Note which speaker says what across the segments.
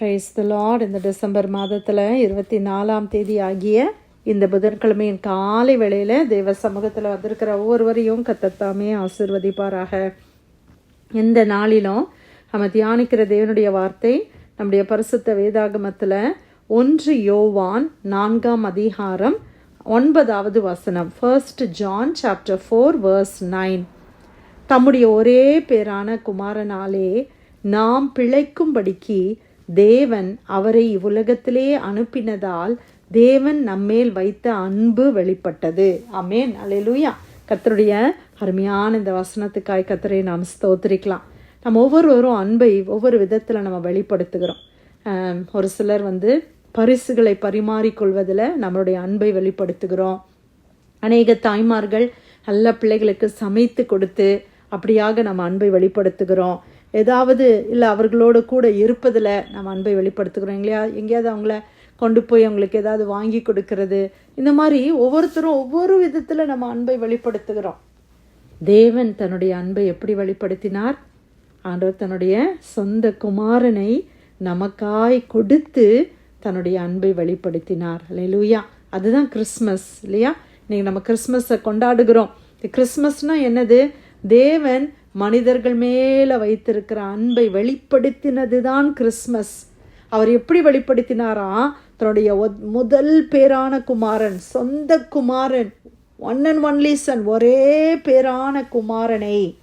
Speaker 1: Price the Lord இந்த December மாதத்தில் இருபத்தி நாலாம் தேதி ஆகிய இந்த புதன்கிழமையின் காலை வேளையில் தேவ சமூகத்தில் வந்திருக்கிற ஒவ்வொருவரையும் கத்தத்தாமே ஆசிர்வதிப்பாராக. எந்த நாளிலும் நம்ம தியானிக்கிற தேவனுடைய வார்த்தை நம்முடைய பரிசுத்த வேதாகமத்தில் ஒன்று யோவான் நான்காம் அதிகாரம் ஒன்பதாவது வசனம். First John chapter four verse nine தம்முடைய ஒரே பேரான குமாரனாலே நாம் பிழைக்கும்படிக்கு தேவன் அவரை இவ்வுலகத்திலே அனுப்பினதால் தேவன் நம்மேல் வைத்த அன்பு வெளிப்பட்டது. அமேன் அலையலூயா கத்தருடைய அருமையான இந்த வசனத்துக்காய் கத்தரை நாம் ஸ்தோத்திரிக்கலாம். நம்ம ஒவ்வொருவரும் அன்பை ஒவ்வொரு விதத்தில் நம்ம வெளிப்படுத்துகிறோம். ஒரு சிலர் வந்து பரிசுகளை பரிமாறிக்கொள்வதில் நம்மளுடைய அன்பை வெளிப்படுத்துகிறோம். அநேக தாய்மார்கள் நல்ல பிள்ளைகளுக்கு சமைத்து கொடுத்து அப்படியாக நம்ம அன்பை வெளிப்படுத்துகிறோம். ஏதாவது இல்லை அவர்களோடு கூட இருப்பதில் நம்ம அன்பை வெளிப்படுத்துகிறோம் எங்கேயா எங்கேயாவது அவங்கள கொண்டு போய் அவங்களுக்கு ஏதாவது வாங்கி கொடுக்கறது. இந்த மாதிரி ஒவ்வொருத்தரும் ஒவ்வொரு விதத்தில் நம்ம அன்பை வெளிப்படுத்துகிறோம். தேவன் தன்னுடைய அன்பை எப்படி வெளிப்படுத்தினார்? ஆண்டவர் தன்னுடைய சொந்த குமாரனை நமக்காய் கொடுத்து தன்னுடைய அன்பை வெளிப்படுத்தினார். அல்லேலூயா அதுதான் கிறிஸ்மஸ் இல்லையா? இன்றைக்கி நம்ம கிறிஸ்மஸை கொண்டாடுகிறோம். கிறிஸ்மஸ்னால் என்னது? தேவன் மனிதர்கள் மேலே வைத்திருக்கிற அன்பை வெளிப்படுத்தினது தான் கிறிஸ்மஸ். அவர் எப்படி வெளிப்படுத்தினாரா? தன்னுடைய ஒத்- முதல் பேரான குமாரன் சொந்த குமாரன் ஒன் அண்ட் ஒன்லி சன் ஒரே பேரான குமாரனை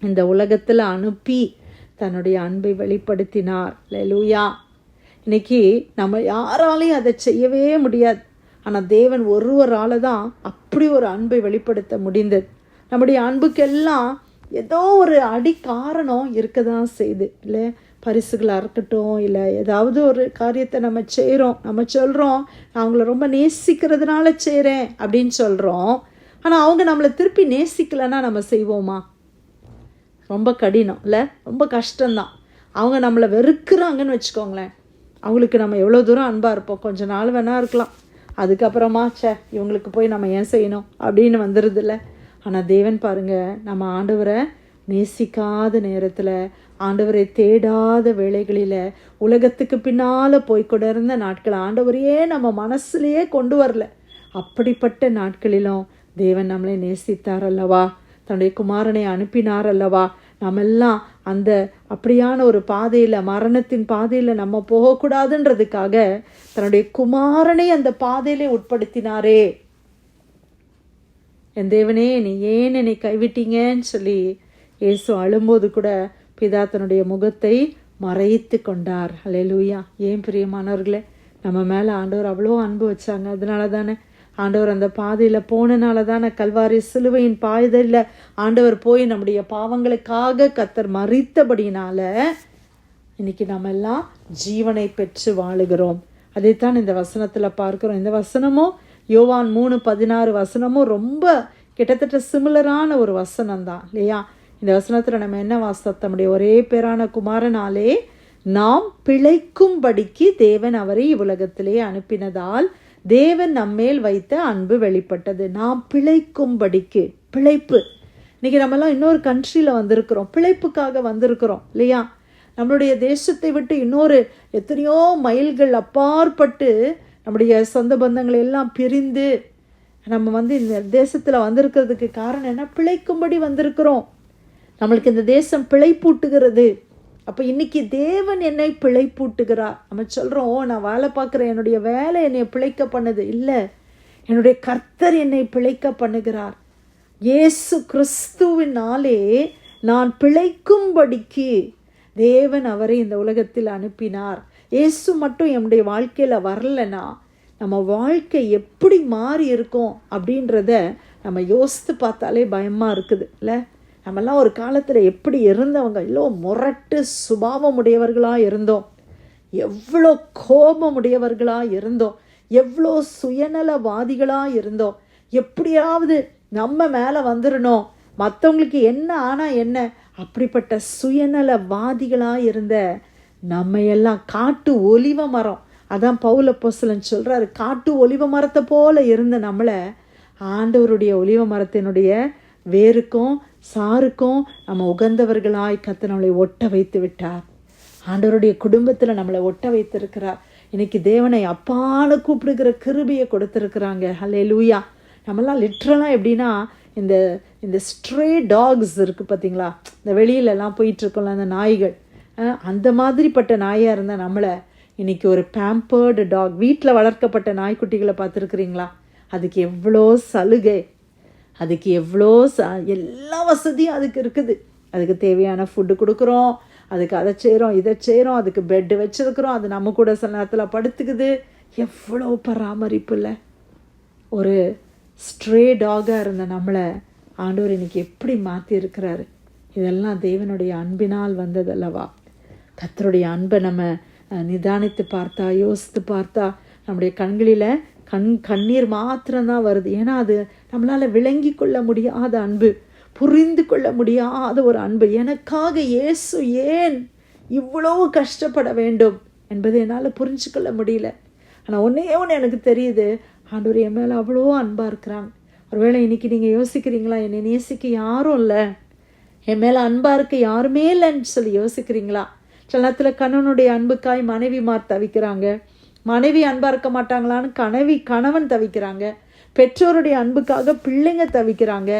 Speaker 1: இந்த உலகத்தில் அனுப்பி தன்னுடைய அன்பை வெளிப்படுத்தினார். லெலூயா இன்னைக்கு நம்ம யாராலையும் அதை செய்யவே முடியாது. ஆனால் தேவன் ஒருவரால் தான் அப்படி ஒரு அன்பை வெளிப்படுத்த முடிந்தது. நம்முடைய அன்புக்கெல்லாம் ஏதோ ஒரு அடி காரணம் இருக்க தான் செய்யுது இல்லை பரிசுகளாக இருக்கட்டும் இல்லை ஏதாவது ஒரு காரியத்தை நம்ம செய்கிறோம் நம்ம சொல்கிறோம் நான் அவங்கள ரொம்ப நேசிக்கிறதுனால செய்கிறேன் அப்படின்னு சொல்கிறோம் ஆனால் அவங்க நம்மளை திருப்பி நேசிக்கலைன்னா நம்ம செய்வோமா? ரொம்ப கடினம் இல்லை? ரொம்ப கஷ்டம்தான். அவங்க நம்மளை வெறுக்கிறாங்கன்னு வச்சுக்கோங்களேன். அவங்களுக்கு நம்ம எவ்வளோ தூரம் அன்பாக இருப்போம்? கொஞ்சம் நாள் வேணா இருக்கலாம். அதுக்கப்புறமா ச்சே இவங்களுக்கு போய் நம்ம ஏன் செய்யணும்? அப்படின்னு வந்துடுதுல்ல ஆனால் தேவன் பாருங்க நம்ம ஆண்டவரை நேசிக்காத நேரத்தில் ஆண்டவரை தேடாத வேலைகளில் உலகத்துக்கு பின்னால் போய் கொண்டிருந்த நாட்கள் ஆண்டவரையே நம்ம மனசுலையே கொண்டு வரல. அப்படிப்பட்ட நாட்களிலும் தேவன் நம்மளை நேசித்தார் அல்லவா? தன்னுடைய குமாரனை அனுப்பினார் அல்லவா? நம்மெல்லாம் அந்த அப்படியான ஒரு பாதையில் மரணத்தின் பாதையில் நம்ம போகக்கூடாதுன்றதுக்காக தன்னுடைய குமாரனை அந்த பாதையிலே உட்படுத்தினாரே. என் தேவனே நீ ஏன் என்னை கைவிட்டீங்கன்னு சொல்லி இயேசு அழும்போது கூட பிதா தன்னுடைய முகத்தை மறைத்து கொண்டார். அல்லேலூயா ஏன் பிரியமானவர்களே நம்ம மேலே ஆண்டவர் அவ்வளோ அன்பு வச்சாங்க. அதனால தானே ஆண்டவர் அந்த பாதையில் போனனால தானே கல்வாரி சிலுவையின் பாதையில் ஆண்டவர் போய் நம்முடைய பாவங்களுக்காக கத்தர் மறித்தபடினால இன்னைக்கு நம்ம எல்லாம் ஜீவனை பெற்று வாழுகிறோம். அதைத்தான் இந்த வசனத்தில் பார்க்குறோம். இந்த வசனமும் யோவான் மூணு பதினாறு வசனமும் ரொம்ப கிட்டத்தட்ட சிமிலரான ஒரு வசனம் தான் இல்லையா? இந்த வசனத்தில் நம்ம என்ன வாசம் தம்முடைய ஒரே பேரான குமாரனாலே நாம் பிழைக்கும்படிக்கு தேவன் அவரை இவ்வுலகத்திலே அனுப்பினதால் தேவன் நம்மேல் வைத்த அன்பு வெளிப்பட்டது. நாம் பிழைக்கும்படிக்கு பிழைப்பு. இன்னைக்கு நம்மலாம் இன்னொரு கண்ட்ரியில் வந்திருக்கிறோம். பிழைப்புக்காக வந்திருக்கிறோம் இல்லையா? நம்மளுடைய தேசத்தை விட்டு இன்னொரு எத்தனையோ மைல்கள் அப்பாற்பட்டு நம்முடைய சொந்த பந்தங்கள் எல்லாம் பிரிந்து நம்ம வந்து இந்த தேசத்தில் வந்திருக்கிறதுக்கு காரணம் என்ன? பிழைக்கும்படி வந்திருக்கிறோம். நம்மளுக்கு இந்த தேசம் பிழைப்பூட்டுகிறது. அப்போ இன்னைக்கு தேவன் என்னை பிழைப்பூட்டுகிறார். நம்ம சொல்கிறோம் "ஓ, நான் வேலை பார்க்குறேன் என்னுடைய வேலை என்னை பிழைக்க பண்ணுது. இல்லை என்னுடைய கர்த்தர் என்னை பிழைக்க பண்ணுகிறார். இயேசு கிறிஸ்துவினாலே நான் பிழைக்கும்படிக்கு தேவன் அவரை இந்த உலகத்தில் அனுப்பினார். இயேசு மட்டும் என்னுடைய வாழ்க்கையில் வரலன்னா நம்ம வாழ்க்கை எப்படி மாறி இருக்கும் அப்படின்றத நம்ம யோசித்து பார்த்தாலே பயமாக இருக்குது இல்லை? நம்மெல்லாம் ஒரு காலத்தில் எப்படி இருந்தவங்க? எல்லோ முரட்டு சுபாவம் உடையவர்களாக இருந்தோம். எவ்வளோ கோபம் உடையவர்களாக இருந்தோம். எவ்வளோ சுயநலவாதிகளாக இருந்தோம். எப்படியாவது நம்ம மேலே வந்துடணும் மற்றவங்களுக்கு என்ன ஆனால் என்ன? அப்படிப்பட்ட சுயநலவாதிகளாக இருந்த நம்ம எல்லாம் காட்டு ஒலிவ மரம். அதான் பவுல பொசலன் சொல்கிறாரு காட்டு ஒலிவ மரத்தை போல இருந்த நம்மளை ஆண்டவருடைய ஒலிவ மரத்தினுடைய வேருக்கும் சாருக்கும் நம்ம உகந்தவர்களாய் கத்த நம்மளை ஒட்ட வைத்து விட்டார். ஆண்டவருடைய குடும்பத்தில் நம்மளை ஒட்ட வைத்திருக்கிறார். இன்னைக்கு தேவனை அப்பான்னு கூப்பிடுகிற கிருபியை கொடுத்துருக்குறாங்க. ஹலே லூயா நம்மளாம் லிட்ரலாக எப்படின்னா இந்த இந்த ஸ்ட்ரே டாக்ஸ் இருக்குது பார்த்தீங்களா இந்த வெளியிலலாம் போயிட்டுருக்கோம்ல அந்த நாய்கள். அந்த மாதிரிப்பட்ட நாயாக இருந்தால் நம்மளை இன்றைக்கி ஒரு பேம்பர்டு டாக் வீட்டில் வளர்க்கப்பட்ட நாய்க்குட்டிகளை பார்த்துருக்குறீங்களா? அதுக்கு எவ்வளோ சலுகை அதுக்கு எவ்வளோ ச எல்லா வசதியும் அதுக்கு இருக்குது. அதுக்கு தேவையான ஃபுட்டு கொடுக்குறோம் அதுக்கு அதை செய்கிறோம் இதை செய்கிறோம் அதுக்கு பெட்டு வச்சுருக்குறோம் அது நம்ம கூட சில நேரத்தில் படுத்துக்குது. எவ்வளோ பராமரிப்பு இல்லை. ஒரு ஸ்ட்ரே டாகாக இருந்த நம்மளை ஆண்டவர் இன்னைக்கு எப்படி மாற்றி இருக்கிறாரு இதெல்லாம் தேவனுடைய அன்பினால் வந்ததல்லவா? கத்தருடைய அன்பை நம்ம நிதானித்து பார்த்தா யோசித்து பார்த்தா நம்முடைய கண்களில் கண் கண்ணீர் மாத்திரம்தான் வருது. ஏன்னா அது நம்மளால் விளங்கி கொள்ள முடியாத அன்பு புரிந்து கொள்ள முடியாத ஒரு அன்பு. எனக்காக இயேசு ஏன் இவ்வளோ கஷ்டப்பட வேண்டும் என்பதை என்னால் புரிஞ்சு கொள்ள முடியல. ஆனால் ஒன்றே ஒன்று எனக்கு தெரியுது ஆண்டவர் என் மேலே அவ்வளோ அன்பாக இருக்கிறாங்க. ஒருவேளை இன்னைக்கு நீங்கள் யோசிக்கிறீங்களா? என்னை நேசிக்க யாரும் இல்லை. என் மேலே அன்பாக இருக்க யாருமே இல்லைன்னு சொல்லி யோசிக்கிறீங்களா? சில நேரத்தில் கணவனுடைய அன்புக்காய் மனைவிமார் தவிக்கிறாங்க. மனைவி அன்பாக இருக்க மாட்டாங்களான்னு கனவி கணவன் தவிக்கிறாங்க. பெற்றோருடைய அன்புக்காக பிள்ளைங்க தவிக்கிறாங்க.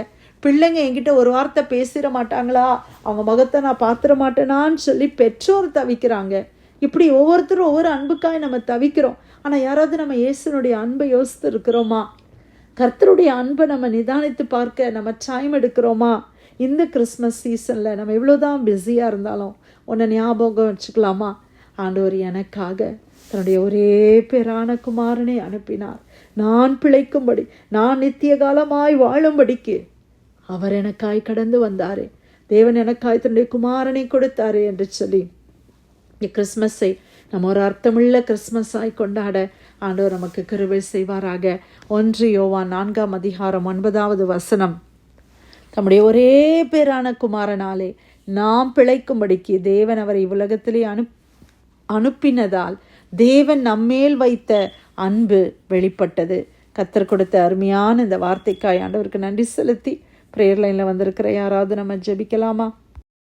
Speaker 1: பிள்ளைங்க என்கிட்ட ஒரு வார்த்தை பேசிட மாட்டாங்களா? அவங்க முகத்தை நான் பார்த்துட மாட்டேனான்னு சொல்லி பெற்றோர் தவிக்கிறாங்க. இப்படி ஒவ்வொருத்தரும் ஒவ்வொரு அன்புக்காய் நம்ம தவிக்கிறோம். ஆனால் யாராவது நம்ம இயேசுனுடைய அன்பை யோசித்து இருக்கிறோமா கர்த்தருடைய அன்பை நம்ம நிதானித்து பார்க்க நம்ம டைம் எடுக்கிறோமா? இந்த கிறிஸ்மஸ் சீசனில் நம்ம எவ்வளோதான் பிஸியாக இருந்தாலும் உன்னை ஞாபகம் வச்சுக்கலாமா? ஆண்டவர் எனக்காக தன்னுடைய ஒரே பேரான குமாரனை அனுப்பினார். நான் பிழைக்கும்படி நான் நித்திய காலமாய் வாழும்படிக்கு அவர் எனக்காய் கடந்து வந்தாரே. தேவன் எனக்காய் தன்னுடைய குமாரனை கொடுத்தாரே என்று சொல்லி இந்த கிறிஸ்மஸை நம்ம ஒரு அர்த்தமுள்ள கிறிஸ்மஸாய் கொண்டாட ஆண்டவர் நமக்கு கிருபை செய்வாராக. ஒன்று யோவா நான்காம் அதிகாரம் ஒன்பதாவது வசனம். தம்முடைய ஒரே பேரான குமாரனாலே நாம் பிழைக்கும்படிக்கு தேவன் அவரை உலகத்திலே அனு அனுப்பினதால் தேவன் நம்மேல் வைத்த அன்பு வெளிப்பட்டது. கத்தர் கொடுத்த அருமையான இந்த வார்த்தைக்காய் ஆண்டவருக்கு நன்றி செலுத்தி ப்ரேயர் லைனில் வந்திருக்கிற யாராவது நம்ம ஜெபிக்கலாமா?